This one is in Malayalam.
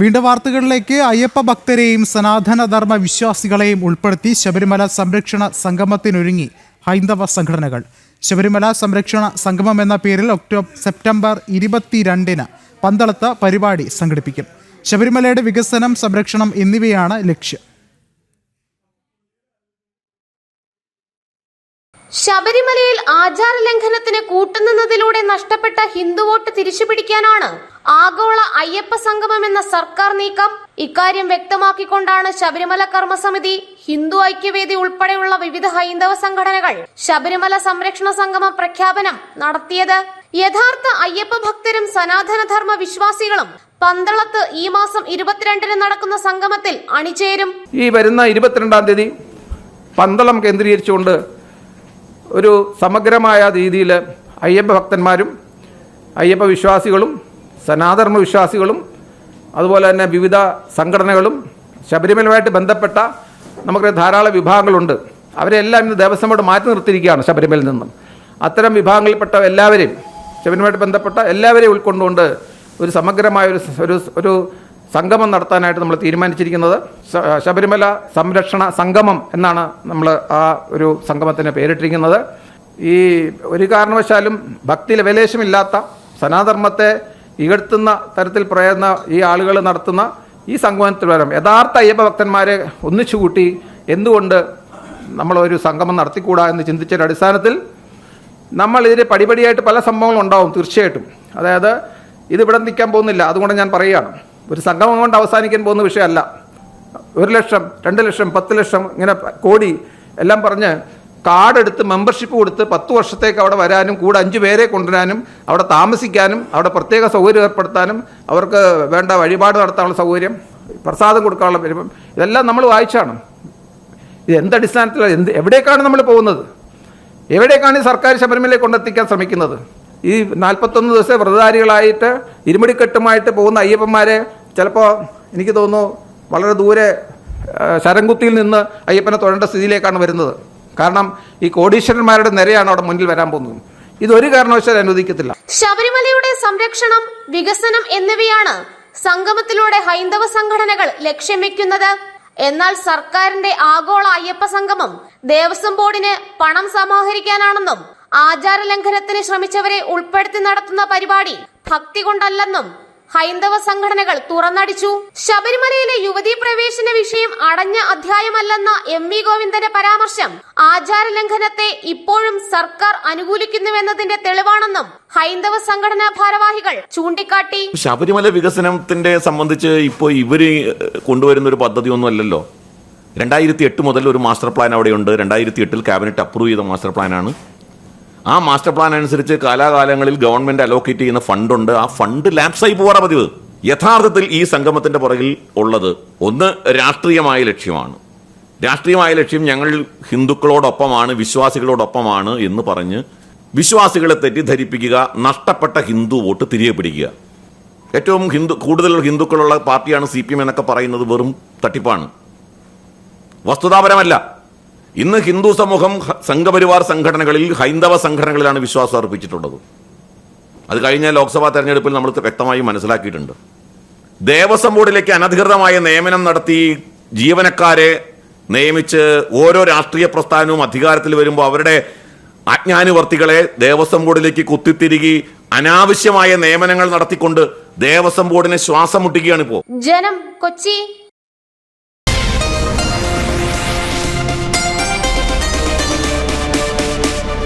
വീണ്ടും വാർത്തകളിലേക്ക് അയ്യപ്പ ഭക്തരെയും സനാതനധർമ്മ വിശ്വാസികളെയും ഉൾപ്പെടുത്തി ശബരിമല സംരക്ഷണ സംഗമത്തിനൊരുങ്ങി ഹൈന്ദവ സംഘടനകൾ. ശബരിമല സംരക്ഷണ സംഗമം എന്ന പേരിൽ ഒക്ടോബർ സെപ്റ്റംബർ ഇരുപത്തിരണ്ടിന് പന്തളത്ത് പരിപാടി സംഘടിപ്പിക്കും. ശബരിമലയുടെ വികസനം സംരക്ഷണം എന്നിവയാണ് ലക്ഷ്യം. ശബരിമലയിൽ ആചാര ലംഘനത്തിന് കൂട്ടുനിന്നതിലൂടെ നഷ്ടപ്പെട്ട ഹിന്ദു വോട്ട് തിരിച്ചുപിടിക്കാനാണ് ആഗോള അയ്യപ്പ സംഗമം എന്ന സർക്കാർ നീക്കം. ഇക്കാര്യം വ്യക്തമാക്കിക്കൊണ്ടാണ് ശബരിമല കർമ്മസമിതി ഹിന്ദു ഐക്യവേദി ഉൾപ്പെടെയുള്ള വിവിധ ഹൈന്ദവ സംഘടനകൾ ശബരിമല സംരക്ഷണ സംഗമ പ്രഖ്യാപനം നടത്തിയത്. യഥാർത്ഥ അയ്യപ്പ ഭക്തരും സനാതനധർമ്മ വിശ്വാസികളും പന്തളത്ത് ഈ മാസം ഇരുപത്തിരണ്ടിന് നടക്കുന്ന സംഗമത്തിൽ അണിചേരും. ഈ വരുന്ന ഇരുപത്തിരണ്ടാം തീയതി പന്തളം കേന്ദ്രീകരിച്ചുകൊണ്ട് ഒരു സമഗ്രമായ രീതിയിൽ അയ്യപ്പ ഭക്തന്മാരും അയ്യപ്പ വിശ്വാസികളും സനാതർമ്മ വിശ്വാസികളും അതുപോലെ തന്നെ വിവിധ സംഘടനകളും ശബരിമലയുമായിട്ട് ബന്ധപ്പെട്ട നമുക്ക് ധാരാളം വിഭാഗങ്ങളുണ്ട്. അവരെല്ലാം ഇന്ന് ദേവസ്വം ബോർഡ് മാറ്റി നിർത്തിയിരിക്കുകയാണ് ശബരിമലയിൽ നിന്നും. അത്തരം വിഭാഗങ്ങളിൽപ്പെട്ട എല്ലാവരെയും ശബരിമലയുമായിട്ട് ബന്ധപ്പെട്ട എല്ലാവരെയും ഉൾക്കൊണ്ടുകൊണ്ട് ഒരു സമഗ്രമായ ഒരു ഒരു സംഗമം നടത്താനായിട്ട് നമ്മൾ തീരുമാനിച്ചിരിക്കുന്നത്. ശബരിമല സംരക്ഷണ സംഗമം എന്നാണ് നമ്മൾ ആ ഒരു സംഗമത്തിന് പേരിട്ടിരിക്കുന്നത്. ഈ ഒരു കാരണവശാലും ഭക്തി ലവലേശമില്ലാത്ത സനാധർമ്മത്തെ ഇകഴ്ത്തുന്ന തരത്തിൽ പ്രയത്ന ഈ ആളുകൾ നടത്തുന്ന ഈ സംഗമത്തിൽ വരും. യഥാർത്ഥ അയ്യപ്പ ഭക്തന്മാരെ ഒന്നിച്ചു കൂട്ടി എന്തുകൊണ്ട് നമ്മളൊരു സംഗമം നടത്തിക്കൂടാ എന്ന് ചിന്തിച്ചൊരു അടിസ്ഥാനത്തിൽ നമ്മൾ ഇതിന് പടിപടിയായിട്ട് പല സംഭവങ്ങളും ഉണ്ടാവും തീർച്ചയായിട്ടും. അതായത് ഇത് ഇവിടെ നിൽക്കാൻ പോകുന്നില്ല അതുകൊണ്ട് ഞാൻ പറയുകയാണ്. ഒരു സംഗമം കൊണ്ട് അവസാനിക്കാൻ പോകുന്ന വിഷയമല്ല. ഒരു ലക്ഷം രണ്ട് ലക്ഷം പത്ത് ലക്ഷം ഇങ്ങനെ കോടി എല്ലാം പറഞ്ഞ് കാർഡെടുത്ത് മെമ്പർഷിപ്പ് കൊടുത്ത് പത്ത് വർഷത്തേക്ക് അവിടെ വരാനും കൂടെ അഞ്ച് പേരെ കൊണ്ടുവരാനും അവിടെ താമസിക്കാനും അവിടെ പ്രത്യേക സൗകര്യം ഏർപ്പെടുത്താനും അവർക്ക് വേണ്ട വഴിപാട് നടത്താനുള്ള സൗകര്യം പ്രസാദം കൊടുക്കാനുള്ള വരുമ്പം ഇതെല്ലാം നമ്മൾ വായിച്ചാണ്. ഇത് എന്തടിസ്ഥാനത്തിലാണ് എന്ത് എവിടേക്കാണ് നമ്മൾ പോകുന്നത്? എവിടേക്കാണ് ഈ സർക്കാർ ശബരിമലയിൽ കൊണ്ടെത്തിക്കാൻ ശ്രമിക്കുന്നത്? ഈ നാൽപ്പത്തൊന്ന് ദിവസം വ്രതധാരികളായിട്ട് ഇരുമുടിക്കെട്ടുമായിട്ട് പോകുന്ന അയ്യപ്പന്മാരെ ചിലപ്പോൾ എനിക്ക് തോന്നുന്നു വളരെ ദൂരെ ശരംകുത്തിയിൽ നിന്ന് അയ്യപ്പനെ തൊഴേണ്ട സ്ഥിതിയിലേക്കാണ് വരുന്നത്. കാരണം ഈ കോടീശ്വരന്മാരുടെ നിരയാണ് അവിടെ മുന്നിൽ വരാൻ പോകുന്നത്. ഇതൊരു കാരണവശാലും അനുവദിക്കത്തില്ല. ശബരിമലയുടെ സംരക്ഷണം വികസനം എന്നിവയാണ് സംഗമത്തിലൂടെ ഹൈന്ദവ സംഘടനകൾ ലക്ഷ്യം വെക്കുന്നത്. എന്നാൽ സർക്കാരിന്റെ ആഗോള അയ്യപ്പ സംഗമം ദേവസ്വം ബോർഡിന് പണം സമാഹരിക്കാനാണെന്നും ആചാര ലംഘനത്തിന് ശ്രമിച്ചവരെ ഉൾപ്പെടുത്തി നടത്തുന്ന പരിപാടി ഭക്തി കൊണ്ടല്ലെന്നും ഹൈന്ദവ സംഘടനകൾ തുറന്നടിച്ചു. ശബരിമലയിലെ യുവതീ പ്രവേശന വിഷയം അടഞ്ഞ അധ്യായമല്ലെന്ന എം വി ഗോവിന്ദന്റെ പരാമർശം ആചാര ലംഘനത്തെ ഇപ്പോഴും സർക്കാർ അനുകൂലിക്കുന്നുവെന്നതിന്റെ തെളിവാണെന്നും ഹൈന്ദവ സംഘടനാ ഭാരവാഹികൾ ചൂണ്ടിക്കാട്ടി. ശബരിമല വികസനത്തിന്റെ സംബന്ധിച്ച് ഇപ്പോ ഇവർ കൊണ്ടുവരുന്ന ഒരു പദ്ധതിയൊന്നും അല്ലല്ലോ. രണ്ടായിരത്തി എട്ട് മുതൽ ഒരു മാസ്റ്റർ പ്ലാൻ അവിടെയുണ്ട്. രണ്ടായിരത്തി എട്ടിൽ ക്യാബിനറ്റ് അപ്രൂവ് ചെയ്ത മാസ്റ്റർ പ്ലാനാണ്. ആ മാസ്റ്റർ പ്ലാൻ അനുസരിച്ച് കാലാകാലങ്ങളിൽ ഗവൺമെന്റ് അലോക്കേറ്റ് ചെയ്യുന്ന ഫണ്ടുണ്ട്. ആ ഫണ്ട് ലാപ്സായി പോവാറ പതിവ്. യഥാർത്ഥത്തിൽ ഈ സംഗമത്തിന്റെ പുറകിൽ ഉള്ളത് ഒന്ന് രാഷ്ട്രീയമായ ലക്ഷ്യമാണ്. രാഷ്ട്രീയമായ ലക്ഷ്യം ഞങ്ങൾ ഹിന്ദുക്കളോടൊപ്പമാണ് വിശ്വാസികളോടൊപ്പമാണ് എന്ന് പറഞ്ഞ് വിശ്വാസികളെ തെറ്റിദ്ധരിപ്പിക്കുക നഷ്ടപ്പെട്ട ഹിന്ദു വോട്ട് തിരികെ പിടിക്കുക. ഏറ്റവും ഹിന്ദു കൂടുതൽ ഹിന്ദുക്കളുള്ള പാർട്ടിയാണ് സി പി എം എന്നൊക്കെ പറയുന്നത് വെറും തട്ടിപ്പാണ്. വസ്തുതാപരമല്ല. ഇന്ന് ഹിന്ദു സമൂഹം സംഘപരിവാർ സംഘടനകളിൽ ഹൈന്ദവ സംഘടനകളിലാണ് വിശ്വാസം അർപ്പിച്ചിട്ടുള്ളത്. അത് കഴിഞ്ഞ ലോക്സഭാ തെരഞ്ഞെടുപ്പിൽ നമ്മൾ വ്യക്തമായി മനസ്സിലാക്കിയിട്ടുണ്ട്. ദേവസ്വം ബോർഡിലേക്ക് അനധികൃതമായ നിയമനം നടത്തി ജീവനക്കാരെ നിയമിച്ച് ഓരോ രാഷ്ട്രീയ പ്രസ്ഥാനവും അധികാരത്തിൽ വരുമ്പോൾ അവരുടെ അജ്ഞാനുവർത്തികളെ ദേവസ്വം ബോർഡിലേക്ക് കുത്തിത്തിരികി അനാവശ്യമായ നിയമനങ്ങൾ നടത്തിക്കൊണ്ട് ദേവസ്വം ബോർഡിനെ ശ്വാസം മുട്ടിക്കുകയാണ് ഇപ്പോൾ. ജനം കൊച്ചി